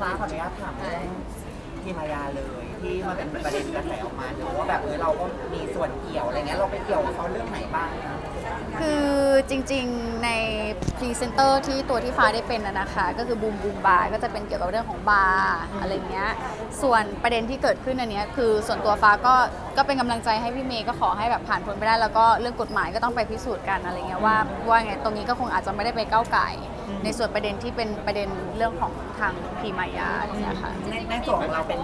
ฟ้าขออนุญาตถามเรื่องที่มายาเลยที่มันเป็นประเด็นกระแสออกมาเนอะว่าแบบเออเราก็มีส่วนเกี่ยวอะไรเงี้ยเราไปเกี่ยวกับเขาเรื่องไหนบ้างนะคือจริงๆในพรีเซนเตอร์ที่ตัวที่ฟ้าได้เป็นนะนะคะ ก็คือบูมบูมบาร์ก็จะเป็นเกี่ยวกับเรื่องของบาร์อะไรเงี้ยส่วนประเด็นที่เกิดขึ้นอันเนี้ยคือส่วนตัวฟ้าก็ก็เป็นกำลังใจให้พี่เมย์ก็ขอให้แบบผ่านพ้นไปได้ แล้วก็เรื่องกฎหมายก็ต้องไปพิสูจน์กันอะไรเงี้ยว่าว่าไงตรงนี้ก็คงอาจจะไม่ได้ไปก้าวไก่ ในส่วนประเด็นที่เป็นประเด็นเรื่องของทางพีมายาเนี่ยค่ะในในส่วนของเราเป็น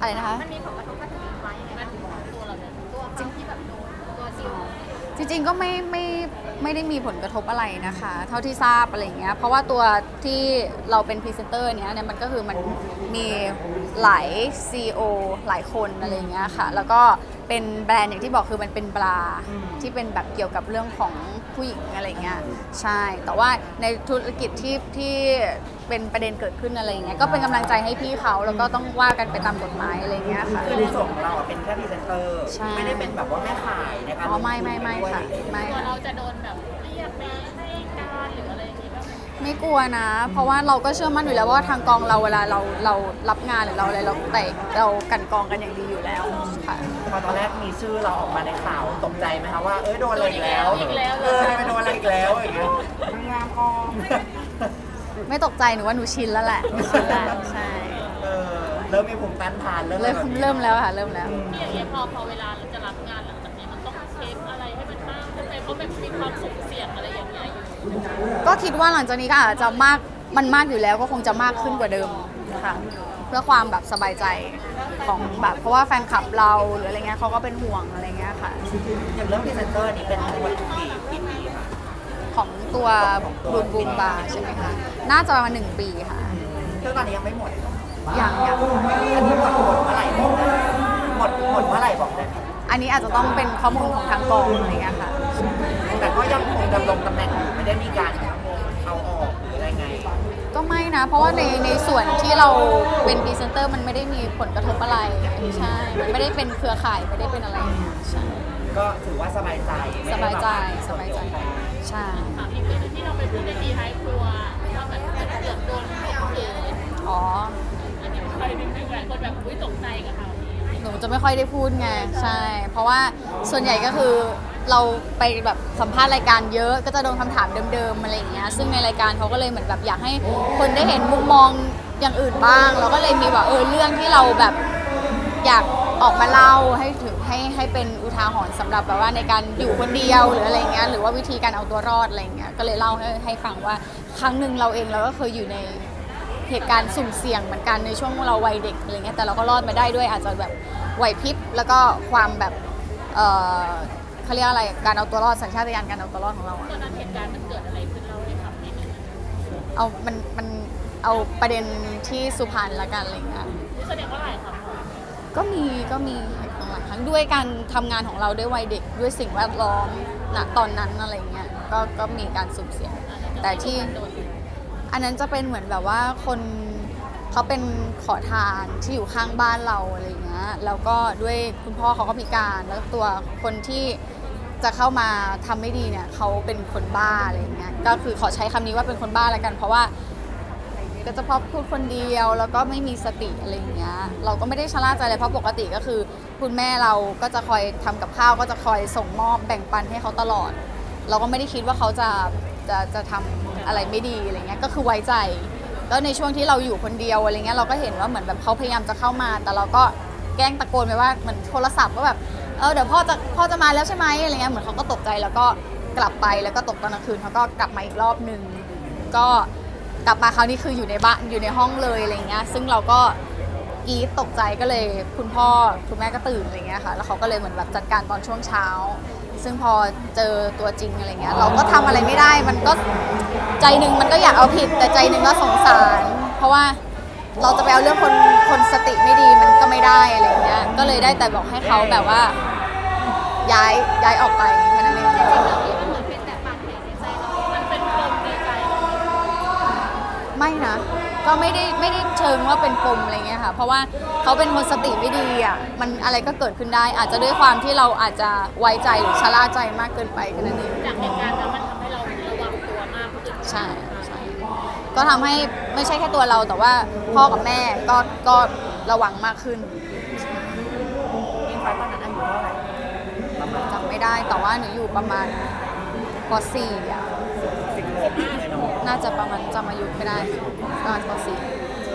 อะไรนะคะ มันมีผลกระทบกับตัวฟ้ายังไงบ้างตัวเราเนี่ยตัวฟ้าที่แบบโดนตัวซิลจริงๆก็ไม่ไม่ไม่ได้มีผลกระทบอะไรนะคะ เท่าที่ทราบอะไรอย่างเงี้ยเพราะว่าตัวที่เราเป็นพรีเซนเตอร์เนี้ยเนี่ยมันก็คือมันมีหลาย CEO หลายคนอะไรอย่างเงี้ยค่ะ แล้วก็ เป็นแบรนด์อย่างที่บอกคือมันเป็นบราที่เป็นแบบเกี่ยวกับเรื่องของผู้หญิงอะไรเงี้ยใช่ แต่ว่าในธุรกิจที่ที่เป็นประเด็นเกิดขึ้นอะไรอย่างเงี้ยก็เป็นกำลังใจให้พี่เขาแล้วก็ต้องว่ากันไปตามกฎหมายอะไรอย่างเงี้ยค่ะ คือในส่วนของเราอะเป็นแค่พรีเซนเตอร์ ใช่ ไม่ได้เป็นแบบว่าแม่ขายในการอ๋อไม่ไม่ไม่ค่ะไม่ตัวค่ะ เราจะโดนแบบเรียกไปให้การหรืออะไรอย่างงี้บ้างไหม ไม่กลัวนะ เพราะว่าเราก็เชื่อมั่นอยู่แล้วว่าทางกองเราเวลาเราเรารับงานหรือเราอะไรเราแต่เรากลันกรองกันอย่างดีอยู่แล้วค่ะ พอตอนแรกมีชื่อเราออกมาในข่าวตกใจไหมคะว่าเอ้ยโดนอะไรอีกแล้วอีกแล้ว เออไปโดนอะไรอีกแล้วอย่างเงี้ยงามกองไม่ตกใจหนูว่าหนูชินแล้วแหละหนูชินแล้วใช่เออเริ่มมีภูมิต้านทานเริ่มเริ่มแบบนี้เริ่มแล้วค่ะเริ่มแล้วที่อย่างเงี้ยพอพอเวลาเราจะรับงานหลังจากนี้มันต้องเช็คอะไรให้มันมากขึ้นไหมเพราะมันมีความสุ่มเสี่ยงอะไรอย่างเงี้ยอยู่ก็คิดว่าหลังจากนี้ก็อาจจะมากมันมากอยู่แล้วก็คงจะมากขึ้นกว่าเดิมค่ะ เพื่อความแบบสบายใจของแบบเพราะว่าแฟนคลับเราหรืออะไรเงี้ยเขาก็เป็นห่วงอะไรเงี้ยค่ะ อย่างเรื่องพรีเซนเตอร์นี่เป็นทั้งหมดกี่กี่ปีค่ะของตัวบูมบูมบาร์ใช่ไหมคะ น่าจะประมาณหนึ่งปีค่ะซึ่งตอนนี้ยังไม่หมดอย่างอย่างอันนี้หมดหมดเมื่อไหร่บอกได้ไหมหมดหมดเมื่อไหร่บอกได้ไหมอันนี้อาจจะต้องเป็นข้อมูลของทางกองอะไรเงี้ยค่ะ แต่ก็ยังคงดำรงตำแหน่งอยู่ไม่ได้มีการ ไม่นะ เพราะว่าในในส่วนที่เราเป็นพรีเซนเตอร์มันไม่ได้มีผลกระทบอะไรใช่มันไม่ได้เป็นเครือข่ายไม่ได้เป็นอะไรใช่ก็ถือว่าสบายใจไม่สได้บายใจแบบสบายใจใช่ถามอีกเรื่องหนึงที่เราไปพูดในดีไฮครัวว่าแบบเกือบโดนข่มขืนอ๋ออันนี้ใครนิดนึงหลายคนแบบอุ้ยตกใจกับข่าวนี้หนูจะไม่ค่อยได้พูดไงใช่ เพราะว่าส่วนใหญ่ก็คือ เราไปแบบสัมภาษณ์รายการเยอะก็จะโดนคำถามเดิมๆอะไรอย่างเงี้ยซึ่งในรายการเขาก็เลยเหมือนแบบอยากให้คนได้เห็นมุมมองอย่างอื่นบ้างเราก็เลยมีแบบเออเรื่องที่เราแบบอยากออกมาเล่าให้ถึงให้ให้เป็นอุทาหรณ์สำหรับแบบว่าในการอยู่คนเดียวหรืออะไรเงี้ยหรือว่าวิธีการเอาตัวรอดอะไรเงี้ยก็เลยเล่าให้ให้ฟังว่าครั้งหนึ่งเราเองเราก็เคยอยู่ในเหตุการณ์สุ่มเสี่ยงเหมือนกันในช่วงเราวัยเด็กอะไรเงี้ยแต่เราก็รอดมาได้ด้วยอาจจะแบบไหวพริบแล้วก็ความแบบเอ่อ เขาเรียกอะไรการเอาตัวรอดสัญชาตญาณการเอาตัวรอดของเราอะตอนนั้นเหตุการณ์มันเกิดอะไรขึ้นเราให้ฟังนิดนึงเอามันมันเอาประเด็นที่สุพรรณละกันอะไรเงี้ยแสดงว่าหลายครั้งก็มีก็มีเหตุการณ์หลายครั้งด้วยการทำงานของเราด้วยวัยเด็กด้วยสิ่งแวดล้อมณตอนนั้นอะไรเงี้ยก็ก็มีการสุ่มเสี่ยงแต่ที่โดนอันนั้นจะเป็นเหมือนแบบว่าคนเขาเป็นขอทานที่อยู่ข้างบ้านเราอะไรอย่างเงี้ยแล้วก็ด้วยคุณพ่อเขาก็พิการแล้วตัวคนที่ จะเข้ามาทำไม่ดีเนี่ยเขาเป็นคนบ้าอะไรเงี้ยก็คือขอใช้คำนี้ว่าเป็นคนบ้าแล้วกัน เพราะว่าก็จะพอพูดคนเดียวแล้วก็ไม่มีสติอะไรเงี้ยเราก็ไม่ได้ชะล่าใจเลยเพราะปกติก็คือ คุณแม่เราก็จะคอยทำกับข้าวก็จะคอยส่งมอบแบ่งปันให้เขาตลอด เราก็ไม่ได้คิดว่าเขาจะจะจะทำอะไรไม่ดีอะไรเงี้ยก็คือไว้ใจแล้วในช่วงที่เราอยู่คนเดียวอะไรเงี้ยเราก็เห็นว่าเหมือนแบบเขาพยายามจะเข้ามา แต่เราก็แกล้งตะโกนไปว่าเหมือนโทรศัพท์ว่าแบบ เออเดี๋ยวพ่อจะพ่อจะมาแล้วใช่ไหมอะไรเงี้ยเหมือนเขาก็ตกใจแล้วก็กลับไปแล้วก็ตกตอนกลางคืนเขาก็กลับมาอีกรอบหนึ่งก็กลับมาคราวนี้คืออยู่ในบ้านอยู่ในห้องเลยอะไรเงี้ยซึ่งเราก็กรีดตกใจก็เลยคุณพ่อคุณแม่ก็ตื่นอะไรเงี้ยค่ะแล้วเขาก็เลยเหมือนแบบจัดการตอนช่วงเช้า ซึ่งพอเจอตัวจริงอะไรเงี้ยเราก็ทำอะไรไม่ได้มันก็ใจหนึ่งมันก็อยากเอาผิด แต่ใจหนึ่งก็สงสาร เพราะว่าเราจะไปเอาเรื่องคนคนสติไม่ดีมันก็ไม่ได้อะไรเงี้ยก็เลยได้แต่บอกให้เขาแบบว่า ย้ายย้ายออกไปแค่นั้นเองมันเหมือนเป็นแต่ปากแผลในใจเรามันเป็นปมในใจเราไม่นะ ก็ไม่ได้ไม่ได้เชิงว่าเป็นปมอะไรเงี้ยค่ะ เพราะว่าเขาเป็นคนสติไม่ดีอะมันอะไรก็เกิดขึ้นได้ อาจจะด้วยความที่เราอาจจะไว้ใจหรือชะล่าใจมากเกินไปแค่นั้นเองจากเหตุการณ์นั้นมันทำให้เราระวังตัวมากขึ้นใช่ใช่ก็ทำให้ไม่ใช่แค่ตัวเราแต่ว่าพ่อกับแม่ก็ก็ระวังมากขึ้นอิงฟ้าตอนนั้นอายุเท่าไหร่ ประมาณจำไม่ได้ แต่ว่าหนูอยู่ประมาณป .4 อะสิบกว่าปีเลยเนาะน่าจะประมาณจำอายุไม่ได้ประมาณป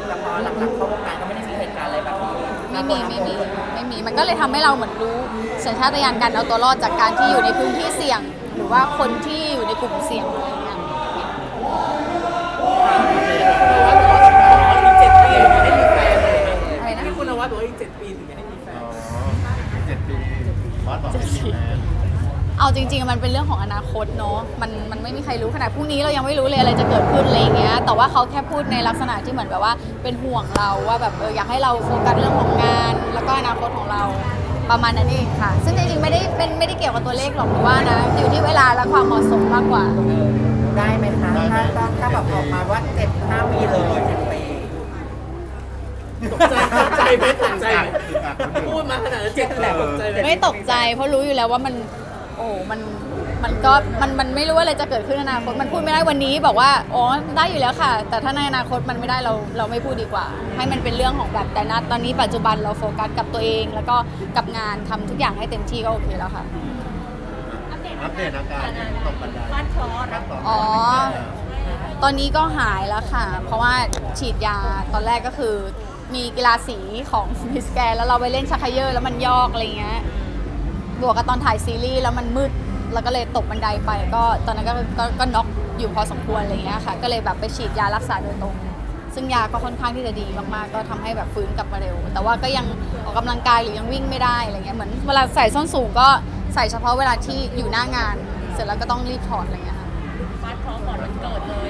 แต่พอหลังๆเข้าวงการก็ไม่ได้มีเหตุการณ์อะไรแบบนี้ .4 ไม่มีไม่มีไม่มีมันก็เลยทำให้เราเหมือนรู้สัญชาตญาณการเอาตัวรอดจากการที่อยู่ในพื้นที่เสี่ยง หรือว่าคนที่อยู่ในกลุ่มเสี่ยงอะไรเงี้ย เอาจริง ๆ มันเป็นเรื่องของอนาคตเนาะมันมันไม่มีใครรู้ขนาดพรุ่งนี้เรายังไม่รู้เลยอะไรจะเกิดขึ้นอะไรอย่างเงี้ยแต่ว่าเขาแค่พูดในลักษณะที่เหมือนแบบว่าเป็นห่วงเราว่าแบบเอออยากให้เราโฟกัสเรื่องของงาน แล้วก็อนาคตของเราประมาณนั้นเองค่ะ ซึ่งจริงๆไม่ได้เป็นไม่ได้เกี่ยวกับตัวเลขหรอกหรือว่านะอยู่ที่เวลาและความเหมาะสมมากกว่า ได้ไหมคะถ้าถ้าถ้าแบบออกมาว่าเจ็ดห้าปีเลยเจ็ดปีตกใจตกใจไหมตกใจไหมพูดมาขนาดนั้นเจ็ดแหละตกใจไหมไม่ตกใจเพราะรู้อยู่แล้วว่ามัน โอ้มันมันก็มันมันไม่รู้ว่าอะไรจะเกิดขึ้นในอนาคตมันพูดไม่ได้วันนี้บอกว่าอ๋อได้อยู่แล้วค่ะ แต่ถ้าในอนาคตมันไม่ได้เราเราไม่พูดดีกว่า ให้มันเป็นเรื่องของแบบแต่ณตอนนี้ปัจจุบันเราโฟกัสกับตัวเอง แล้วก็กับงานทำทุกอย่างให้เต็มที่ก็โอเคแล้วค่ะ อัปเดตอัปเดตอาการตกบันไดฟาดเคราะห์ขั้นตอนอ๋อ ตอนนี้ก็หายแล้วค่ะ เพราะว่าฉีดยาตอนแรกก็คือมีกีฬาสีของมิสแกนแล้วเราไปเล่นชักเขยอแล้วมันยอกอะไรเงี้ย บวกกับตอนถ่ายซีรีส์แล้วมันมืด แล้วก็เลยตกบันไดไป ก็ตอนนั้นก็ก็ก็น็อกอยู่พอสมควรอะไรเงี้ยค่ะ ก็เลยแบบไปฉีดยารักษาโดยตรง ซึ่งยาก็ค่อนข้างที่จะดีมากๆ ก็ทำให้แบบฟื้นกลับมาเร็ว แต่ว่าก็ยังออกกำลังกายหรือยังวิ่งไม่ได้อะไรเงี้ย เหมือนเวลาใส่ส้นสูงก็ใส่เฉพาะเวลาที่อยู่หน้างาน เสร็จแล้วก็ต้องรีบถอดอะไรเงี้ยค่ะ ฟาดเคราะห์ก่อนวันเกิดเลย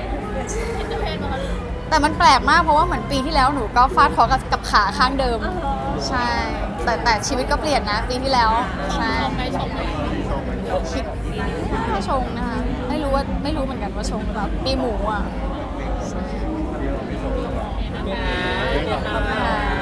เห็นจะเพศมา แต่มันแปลกมากเพราะว่าเหมือนปีที่แล้วหนูก็ฟาดเคอกับขาข้างเดิม ใช่ แต่แต่ชีวิตก็เปลี่ยนนะปีที่แล้วใช่ชไม่ชงไคิดน่ชงนะคะไม่รู้ว่าไม่รู้เหมือนกันว่าชงแบบปีหมูอะใช่ะ